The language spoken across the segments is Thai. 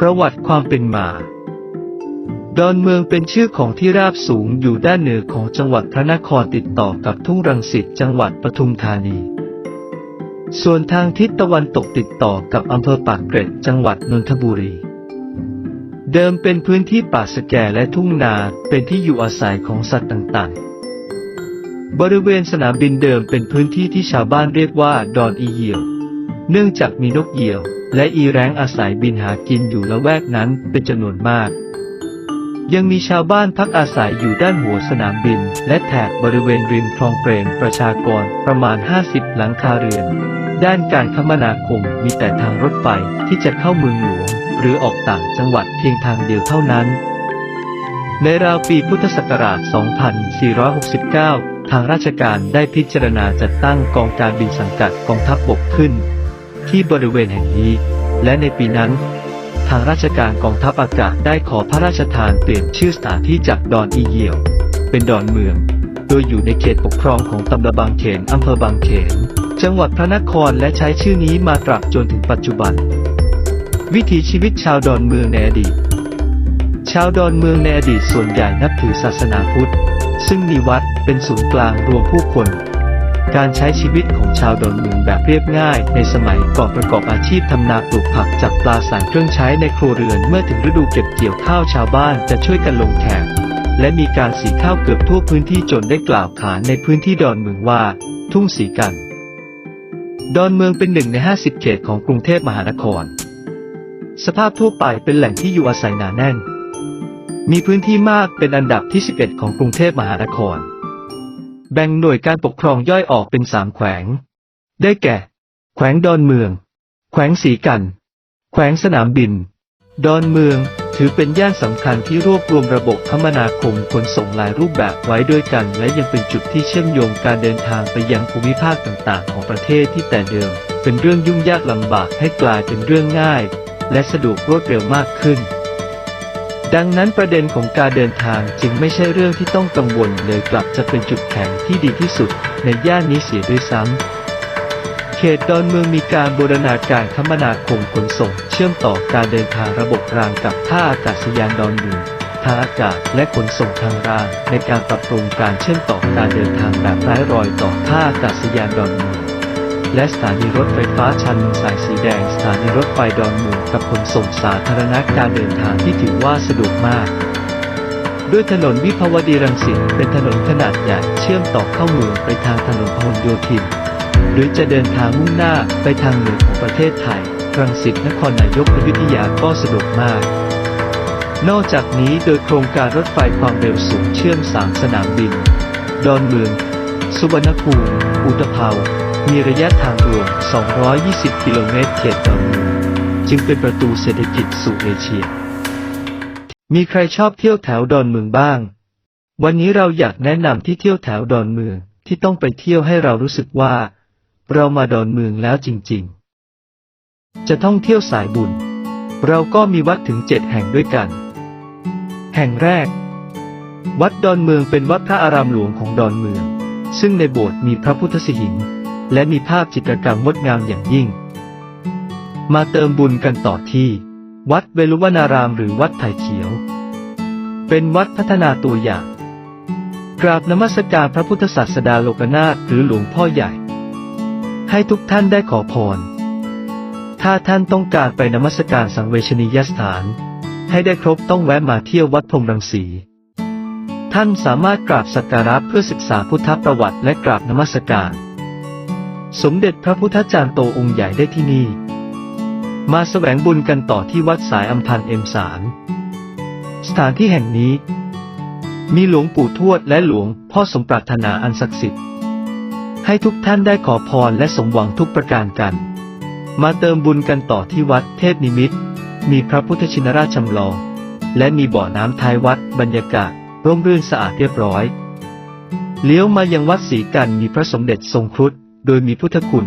ประวัติความเป็นมา ดอนเมืองเป็นชื่อของที่ราบสูงอยู่ด้านเหนือของจังหวัดพระนครติดต่อกับทุ่งรังสิตจังหวัดปทุมธานี ส่วนทางทิศตะวันตกติดต่อกับอำเภอปากเกร็ดจังหวัดนนทบุรี เดิมเป็นพื้นที่ป่าสแกและทุ่งนาเป็นที่อยู่อาศัยของสัตว์ต่างๆ บริเวณสนามบินเดิมเป็นพื้นที่ที่ชาวบ้านเรียกว่า ดอนอีเหี่ยว เนื่องจากมีนกเหยี่ยว และอีแร้งอาศัยบินหากินอยู่ละแวกนั้นเป็นจำนวนมาก ยังมีชาวบ้านพักอาศัยอยู่ด้านหัวสนามบิน และแถบบริเวณริมคลองเปรมประชากรประมาณ 50 หลังคาเรือน ด้านการคมนาคมมีแต่ทางรถไฟที่จะเข้าเมืองหลวง หรือออกต่างจังหวัดเพียงทางเดียวเท่านั้นในราวปีพุทธศักราช 2469 ทางราชการได้พิจารณาจัดตั้งกองการบินสังกัดกองทัพบบกขึ้น ที่บริเวณแห่งนี้ และในปีนั้น ทางราชการกองทัพอากาศได้ขอพระราชทานเปลี่ยนชื่อสถานที่จากดอนอีเหี่ยว เป็นดอนเมือง โดยอยู่ในเขตปกครองของตำบลบางเขนอำเภอบางเขน จังหวัดพระนครและใช้ชื่อนี้มาตราบจนถึงปัจจุบัน วิถีชีวิตชาวดอนเมืองในอดีต ชาวดอนเมืองในอดีตส่วนใหญ่นับถือศาสนาพุทธ ซึ่งมีวัดเป็นศูนย์กลางรวมผู้คน การใช้ชีวิตของชาวดอนเมืองแบบเรียบง่าย ในสมัยก่อนประกอบอาชีพทำนาปลูกผักจับปลาสารเครื่องใช้ในครัวเรือนเมื่อถึงฤดูเก็บเกี่ยวข้าวชาวบ้านจะช่วยกันลงแขกและมีการสีข้าวเกือบทั่วพื้นที่จนได้กล่าวขานในพื้นที่ดอนเมืองว่า ทุ่งสีกัน ดอนเมืองเป็นหนึ่งใน 50 เขตของกรุงเทพมหานคร สภาพทั่วไปเป็นแหล่งที่อยู่อาศัยหนาแน่น มีพื้นที่มากเป็นอันดับที่ 11 ของกรุงเทพมหานคร แบ่งหน่วยการปกครองย่อยออกเป็นสามแขวง ได้แก่ แขวงดอนเมือง แขวงสีกัน แขวงสนามบิน ดอนเมืองถือเป็นย่านสำคัญที่รวบรวมระบบคมนาคมขนส่งหลายรูปแบบไว้ด้วยกัน และยังเป็นจุดที่เชื่อมโยงการเดินทางไปยังภูมิภาคต่างๆ ของประเทศที่แต่เดิม เป็นเรื่องยุ่งยากลำบากให้กลายเป็นเรื่องง่าย และสะดวกรวดเร็วมากขึ้น ดังนั้นประเด็นของการเดินทางจึงไม่ใช่เรื่องที่ต้องกังวลเลยกลับจะเป็นจุดแข็งที่ดีที่สุดในย่านนี้เสียด้วยซ้ำ เขตดอนเมืองมีการบูรณาการคมนาคมขนส่ง เชื่อมต่อการเดินทางระบบรางกับท่าอากาศยานดอนเมืองทางอากาศและขนส่งทางรางในการปรับปรุงการเชื่อมต่อการเดินทางแบบไร้รอยต่อท่าอากาศยานดอนเมือง และสถานีรถไฟฟ้าชันเมืองสายสีแดง สถานีรถไฟดอนเมืองกับขนส่งสาธารณะการเดินทางที่ถือว่าสะดวกมาก ด้วยถนนวิภาวดีรังสิตเป็นถนนขนาดใหญ่เชื่อมต่อเข้าเมืองไปทางถนนพหลโยธิน หรือจะเดินทางมุ่งหน้าไปทางเหนือของประเทศไทย รังสิตนครนายกอยุธยาก็สะดวกมากนอกจากนี้โดยโครงการรถไฟความเร็วสูงเชื่อมสามสนามบิน ดอนเมือง สุวรรณภูมิ อุตภเปา มีระยะทางรวม 220 กิโลเมตรเขตดอเมืองจึงเป็นประตูเศรษฐกิจสู่เอเชีย มีใครชอบเที่ยวแถวดอนเมืองบ้าง วันนี้เราอยากแนะนำที่เที่ยวแถวดอนเมืองที่ต้องไปเที่ยวให้เรารู้สึกว่า เรามาดอนเมืองแล้วจริงๆ จะท่องเที่ยวสายบุญ เราก็มีวัดถึงเจ็ดแห่งด้วยกัน แห่งแรก วัดดอนเมืองเป็นวัดพระอารามหลวงของดอนเมือง ซึ่งในโบสถ์มีพระพุทธสิหิง์ และมีภาพจิตรกรรมงดงามอย่างยิ่ง มาเติมบุญกันต่อที่ วัดเวลุวนารามหรือวัดไผ่เขียว เป็นวัดพัฒนาตัวอย่าง กราบนมัสการพระพุทธศาสดาโลกนาถหรือหลวงพ่อใหญ่ ให้ทุกท่านได้ขอพร ถ้าท่านต้องการไปนมัสการสังเวชนียสถาน ให้ได้ครบต้องแวะมาเที่ยววัดพรมรังสีท่านสามารถกราบสักการะเพื่อศึกษาพุทธประวัติและกราบนมัสการ สมเด็จพระพุทธจารย์โตองค์ใหญ่ได้ที่นี่ มาแสวงบุญกันต่อที่วัดสายอัมพันเอ็มสารสถานที่แห่งนี้ มีหลวงปู่ทวดและหลวงพ่อสมปรารถนาอันศักดิ์สิทธิ์ ให้ทุกท่านได้ขอพรและสมหวังทุกประการกัน มาเติมบุญกันต่อที่วัดเทพนิมิต มีพระพุทธชินราชจำลอง และมีบ่อน้ำท้ายวัดบรรยากาศ ร่มรื่นสะอาดเรียบร้อย เลี้ยวมายังวัดศรีกันมีพระสมเด็จทรงครุฑ โดยมีพุทธคุณ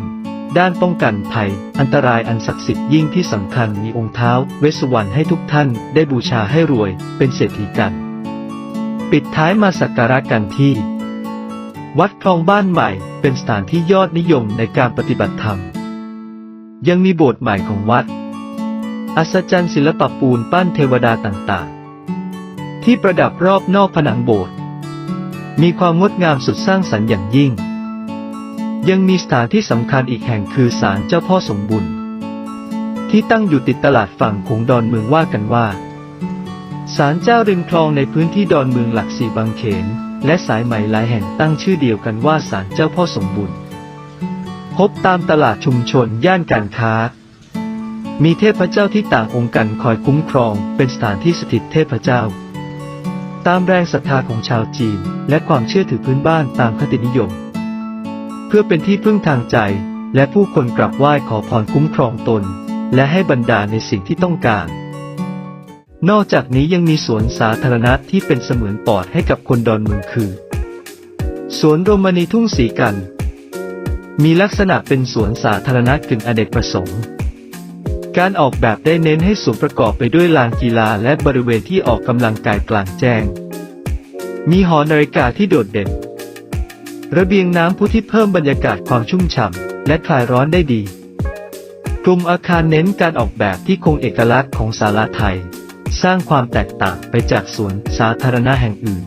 ด้านป้องกันภัย อันตรายอันศักดิ์สิทธิ์ยิ่งที่สำคัญมีองค์เท้า เวสวรรณให้ทุกท่านได้บูชาให้รวย เป็นเศรษฐีกัน ปิดท้ายมาสักการะกันที่ วัดคลองบ้านใหม่ เป็นสถานที่ยอดนิยมในการปฏิบัติธรรม ยังมีโบสถ์ใหม่ของวัด อัศจรรย์ศิลปปูนปั้นเทวดาต่างๆ ที่ประดับรอบนอกผนังโบสถ์มีความงดงามสุดสร้างสรรค์อย่างยิ่ง ยังมีสถานที่สำคัญอีกแห่งคือศาลเจ้าพ่อสมบุญ ที่ตั้งอยู่ติดตลาดฝั่งขงดอนเมืองว่ากันว่า ศาลเจ้าริมคลองในพื้นที่ดอนเมืองหลักสี่บางเขน และสายไหมหลายแห่งตั้งชื่อเดียวกันว่าศาลเจ้าพ่อสมบุญ พบตามตลาดชุมชนย่านการค้า มีเทพเจ้าที่ต่างองค์กันคอยคุ้มครอง เป็นสถานที่สถิตเทพเจ้า ตามแรงศรัทธาของชาวจีน และความเชื่อถือพื้นบ้านตามคตินิยม เพื่อเป็นที่พึ่งทางใจ และผู้คนกราบไหว้ขอพรคุ้มครองตน และให้บรรดาในสิ่งที่ต้องการ นอกจากนี้ยังมีสวนสาธารณะที่เป็นเสมือนปอดให้กับคนดอนเมืองคือ สวนโรมานีทุ่งสีกัน มีลักษณะเป็นสวนสาธารณะกึ่งอเนกประสงค์การออกแบบได้เน้นให้สวนประกอบไปด้วยลานกีฬาและบริเวณที่ออกกำลังกายกลางแจ้ง มีหอนาฬิกาที่โดดเด่น ระเบียงน้ำพุที่เพิ่มบรรยากาศความชุ่มฉ่ำและคลายร้อนได้ดี กลุ่มอาคารเน้นการออกแบบที่คงเอกลักษณ์ของศาลาไทย สร้างความแตกต่างไปจากสวนสาธารณะแห่งอื่น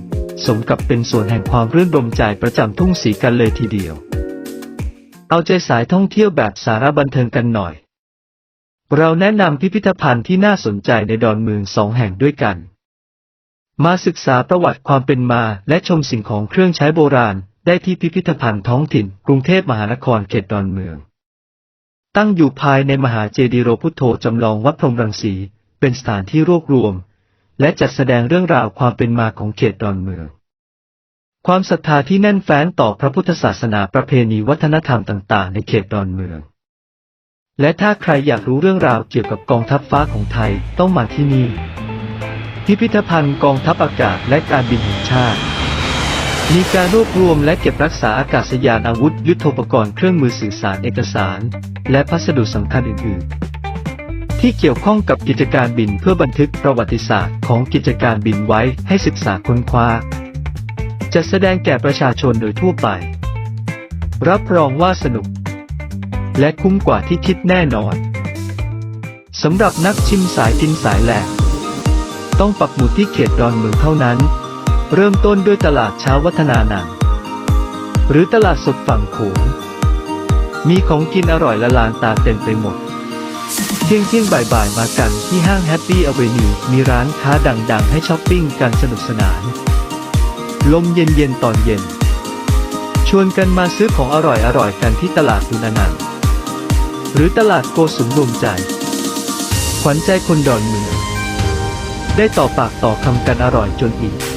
สมกับเป็นส่วนแห่งความรื่นรมใจประจำทุ่งสีกันเลยทีเดียว เอาใจสายท่องเที่ยวแบบสาระบันเทิงกันหน่อย เราแนะนำพิพิธภัณฑ์ที่น่าสนใจในดอนเมืองสองแห่งด้วยกันมาศึกษาประวัติความเป็นมาและชมสิ่งของเครื่องใช้โบราณ ได้ที่พิพิธภัณฑ์ท้องถิ่น กรุงเทพมหานครเขตดอนเมือง ตั้งอยู่ภายในมหาเจดีย์โรพุทโธจำลองวัดพรหมรังสี เป็นสถานที่รวบรวม และจัดแสดงเรื่องราวความเป็นมาของเขตดอนเมือง ความศรัทธาที่แน่นแฟ้นต่อพระพุทธศาสนาประเพณีวัฒนธรรมต่าง ๆ ในเขตดอนเมือง และถ้าใครอยากรู้เรื่องราวเกี่ยวกับกองทัพฟ้าของไทยต้องมาที่นี่พิพิธภัณฑ์กองทัพอากาศและการบินแห่งชาติ มีการรวบรวมและเก็บรักษาอากาศยานอาวุธยุทโธปกรณ์เครื่องมือสื่อสารเอกสาร และพัสดุสำคัญอื่น ๆ ที่เกี่ยวข้องกับกิจการบินเพื่อบันทึกประวัติศาสตร์ของกิจการบินไว้ให้ศึกษาค้นคว้าจะแสดงแก่ประชาชนโดยทั่วไป รับรองว่าสนุก และคุ้มกว่าที่คิดแน่นอนสำหรับนักชิมสายกินสายแหลกต้องปักหมุดที่เขตดอนเมืองเท่านั้น เริ่มต้นด้วยตลาดเช้าวัฒนานันหรือตลาดสดฝั่งโขงมีของกินอร่อยละลานตาเต็มไปหมด เที่ยงเที่ยงบ่ายๆ มากันที่ห้างแฮปปี้อเวนิวมีร้านค้าดังๆ ให้ช้อปปิ้งกันสนุกสนาน ลมเย็นๆ ตอนเย็น ชวนกันมาซื้อของอร่อยๆ กันที่ตลาดดุนานันหรือตลาดโกสุมรวมใจ ขวัญใจคนดอนเมืองได้ต่อปากต่อคำกันอร่อยจนอิ่ม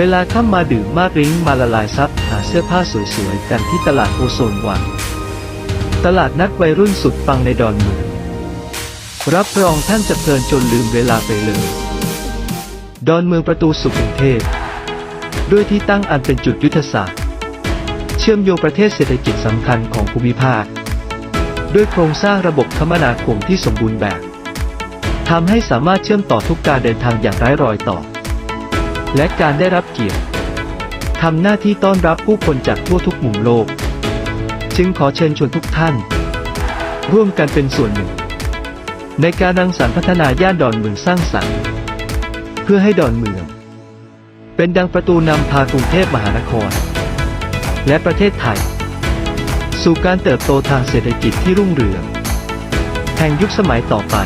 เวลาค่ำมาดื่มมากริ้งมาละลายซับหาเสื้อผ้าสวยๆ กันที่ตลาดโอโซนวัน ตลาดนัดวัยรุ่นสุดปังในดอนเมืองรับรองท่านจะเพลินจนลืมเวลาไปเลย ดอนเมืองประตูสู่กรุงเทพด้วยที่ตั้งอันเป็นจุดยุทธศาสตร์ เชื่อมโยงประเทศเศรษฐกิจสำคัญของภูมิภาค ด้วยโครงสร้างระบบคมนาคมที่สมบูรณ์แบบทำให้สามารถเชื่อมต่อทุกการเดินทางอย่างไร้รอยต่อ และการได้รับเกียรติทำหน้าที่ต้อนรับผู้คนจากทั่วทุกมุมโลก จึงขอเชิญชวนทุกท่าน ร่วมกันเป็นส่วนหนึ่ง ในการรังสรรค์พัฒนาย่านดอนเมืองสร้างสรรค์ เพื่อให้ดอนเมือง เป็นดังประตูนำพากรุงเทพมหานคร และประเทศไทย สู่การเติบโตทางเศรษฐกิจที่รุ่งเรือง แห่งยุคสมัยต่อไป